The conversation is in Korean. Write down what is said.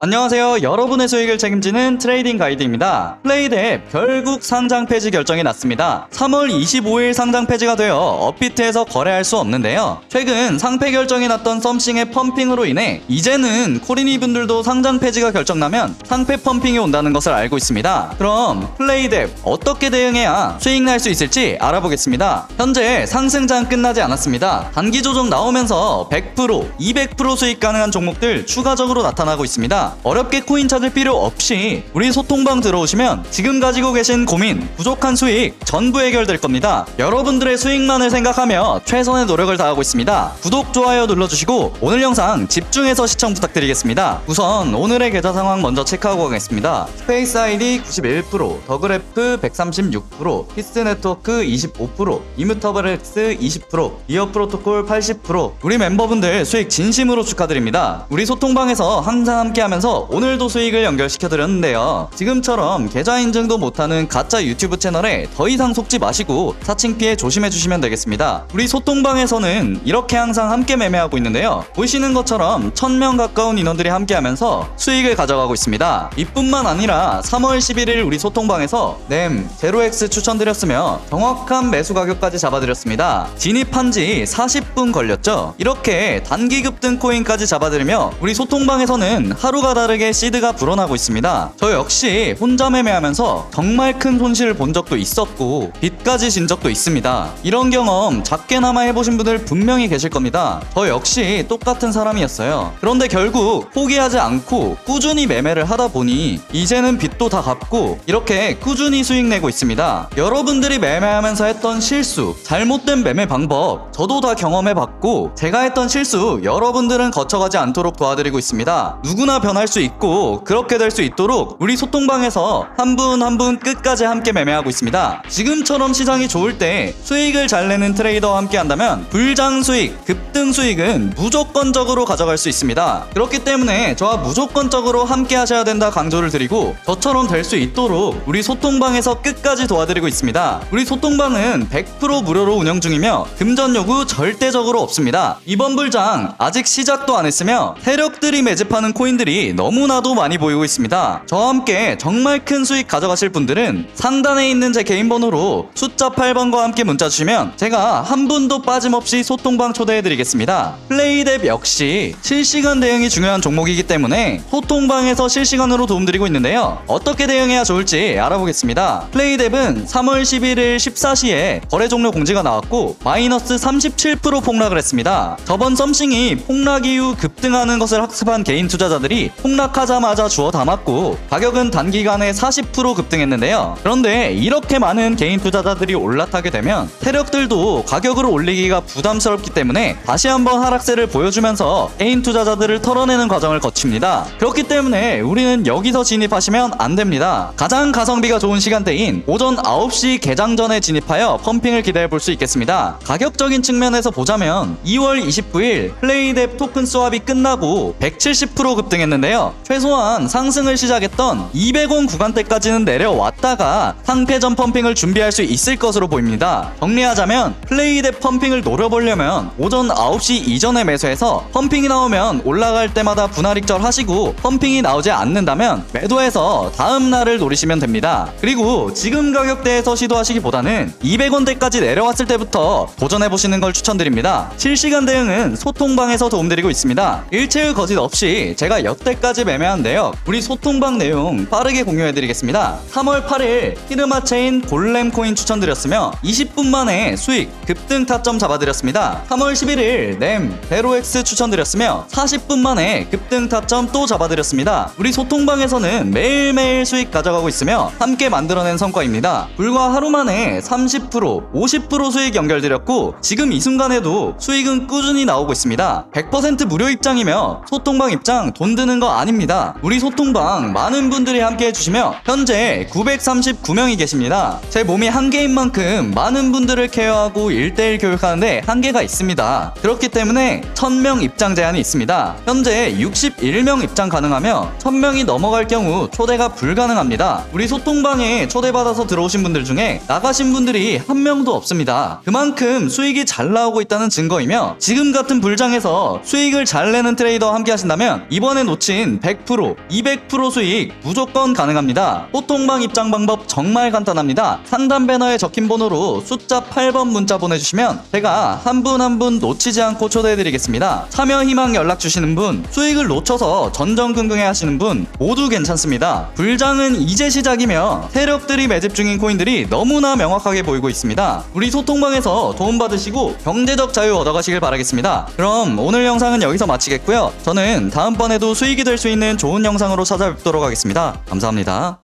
안녕하세요. 여러분의 수익을 책임지는 트레이딩 가이드입니다. 플레이드앱 결국 상장 폐지 결정이 났습니다. 3월 25일 상장 폐지가 되어 업비트에서 거래할 수 없는데요. 최근 상폐 결정이 났던 썸싱의 펌핑으로 인해 이제는 코리니 분들도 상장 폐지가 결정나면 상폐 펌핑이 온다는 것을 알고 있습니다. 그럼 플레이드앱 어떻게 대응해야 수익 날 수 있을지 알아보겠습니다. 현재 상승장 끝나지 않았습니다. 단기 조정 나오면서 100%, 200% 수익 가능한 종목들 추가적으로 나타나고 있습니다. 어렵게 코인 찾을 필요 없이 우리 소통방 들어오시면 지금 가지고 계신 고민, 부족한 수익 전부 해결될 겁니다. 여러분들의 수익만을 생각하며 최선의 노력을 다하고 있습니다. 구독, 좋아요 눌러주시고 오늘 영상 집중해서 시청 부탁드리겠습니다. 우선 오늘의 계좌 상황 먼저 체크하고 가겠습니다. 스페이스 아이디 91%, 더그래프 136%, 히스 네트워크 25%, 이뮤터블엑스 20%, 이어 프로토콜 80%. 우리 멤버분들 수익 진심으로 축하드립니다. 우리 소통방에서 항상 함께하면서 오늘도 수익을 연결시켜드렸는데요. 지금처럼 계좌 인증도 못하는 가짜 유튜브 채널에 더 이상 속지 마시고 사칭 피해 조심해주시면 되겠습니다. 우리 소통방에서는 이렇게 항상 함께 매매하고 있는데요. 보시는 것처럼 1000명 가까운 인원들이 함께 하면서 수익을 가져가고 있습니다. 이뿐만 아니라 3월 11일 우리 소통방에서 램 제로엑스 추천드렸으며 정확한 매수 가격까지 잡아드렸습니다. 진입한 지 40분 걸렸죠. 이렇게 단기 급등 코인까지 잡아드리며 우리 소통방에서는 하루가 다르게 시드가 불어나고 있습니다. 저 역시 혼자 매매하면서 정말 큰 손실을 본 적도 있었고 빚까지 진 적도 있습니다. 이런 경험 작게나마 해보신 분들 분명히 계실 겁니다. 저 역시 똑같은 사람이었어요. 그런데 결국 포기하지 않고 꾸준히 매매를 하다 보니 이제는 빚도 다 갚고 이렇게 꾸준히 수익 내고 있습니다. 여러분들이 매매하면서 했던 실수, 잘못된 매매 방법 저도 다 경험해봤고 제가 했던 실수 여러분들은 거쳐가지 않도록 도와드리고 있습니다. 누구나 변할 수 있고 그렇게 될 수 있도록 우리 소통방에서 한 분 한 분 끝까지 함께 매매하고 있습니다. 지금처럼 시장이 좋을 때 수익을 잘 내는 트레이더와 함께 한다면 불장 수익, 급등 수익은 무조건적으로 가져갈 수 있습니다. 그렇기 때문에 저와 무조건적으로 함께 하셔야 된다 강조를 드리고 저처럼 될 수 있도록 우리 소통방에서 끝까지 도와드리고 있습니다. 우리 소통방은 100% 무료로 운영 중이며 금전 요구 절대적으로 없습니다. 이번 불장 아직 시작도 안 했으며 세력들이 매집하는 코인들이 너무나도 많이 보이고 있습니다. 저와 함께 정말 큰 수익 가져가실 분들은 상단에 있는 제 개인 번호로 숫자 8번과 함께 문자 주시면 제가 한 분도 빠짐없이 소통방 초대해드리겠습니다. 플레이뎁 역시 실시간 대응이 중요한 종목이기 때문에 소통방에서 실시간으로 도움드리고 있는데요. 어떻게 대응해야 좋을지 알아보겠습니다. 플레이뎁은 3월 11일 14시에 거래 종료 공지가 나왔고 마이너스 37% 폭락을 했습니다. 저번 썸싱이 폭락 이후 급등하는 것을 학습한 개인 투자자들이 폭락하자마자 주워 담았고 가격은 단기간에 40% 급등했는데요. 그런데 이렇게 많은 개인 투자자들이 올라타게 되면 세력들도 가격을 올리기가 부담스럽기 때문에 다시 한번 하락세를 보여주면서 개인 투자자들을 털어내는 과정을 거칩니다. 그렇기 때문에 우리는 여기서 진입하시면 안 됩니다. 가장 가성비가 좋은 시간대인 오전 9시 개장 전에 진입하여 펌핑을 기대해 볼 수 있겠습니다. 가격적인 측면에서 보자면 2월 29일 플레이뎁 토큰 스왑이 끝나고 170% 급등했는데 요. 최소한 상승을 시작했던 200원 구간대까지는 내려왔다가 상패전 펌핑을 준비할 수 있을 것으로 보입니다. 정리하자면 플레이뎁 펌핑을 노려보려면 오전 9시 이전에 매수해서 펌핑이 나오면 올라갈 때마다 분할익절 하시고 펌핑이 나오지 않는다면 매도해서 다음 날을 노리시면 됩니다. 그리고 지금 가격대에서 시도하시기보다는 200원대까지 내려왔을 때부터 도전해보시는 걸 추천드립니다. 실시간 대응은 소통방에서 도움드리고 있습니다. 일체의 거짓 없이 제가 여태 까지 매매한 내역, 우리 소통방 내용 빠르게 공유해드리겠습니다. 3월 8일 히르마 체인 골렘 코인 추천드렸으며 20분 만에 수익 급등 타점 잡아드렸습니다. 3월 11일 램 베로엑스 추천드렸으며 40분 만에 급등 타점 또 잡아드렸습니다. 우리 소통방에서는 매일매일 수익 가져가고 있으며 함께 만들어낸 성과입니다. 불과 하루 만에 30%, 50% 수익 연결드렸고 지금 이 순간에도 수익은 꾸준히 나오고 있습니다. 100% 무료 입장이며 소통방 입장 돈 드는 거 아닙니다. 우리 소통방 많은 분들이 함께 해주시며 현재 939명이 계십니다. 제 몸이 한계인 만큼 많은 분들을 케어하고 1대1 교육하는데 한계가 있습니다. 그렇기 때문에 1000명 입장 제한이 있습니다. 현재 61명 입장 가능하며 1000명이 넘어갈 경우 초대가 불가능합니다. 우리 소통방에 초대받아서 들어오신 분들 중에 나가신 분들이 한 명도 없습니다. 그만큼 수익이 잘 나오고 있다는 증거이며 지금 같은 불장에서 수익을 잘 내는 트레이더와 함께 하신다면 이번에 놓치 지 놓친 100%, 200% 수익 무조건 가능합니다. 소통방 입장 방법 정말 간단합니다. 상단 배너에 적힌 번호로 숫자 8번 문자 보내주시면 제가 한 분 한 분 놓치지 않고 초대해드리겠습니다. 참여 희망 연락 주시는 분, 수익을 놓쳐서 전전긍긍해 하시는 분 모두 괜찮습니다. 불장은 이제 시작이며 세력들이 매집 중인 코인들이 너무나 명확하게 보이고 있습니다. 우리 소통방에서 도움받으시고 경제적 자유 얻어가시길 바라겠습니다. 그럼 오늘 영상은 여기서 마치겠고요. 저는 다음번에도 수익 이 될 수 있는 좋은 영상으로 찾아뵙도록 하겠습니다. 감사합니다.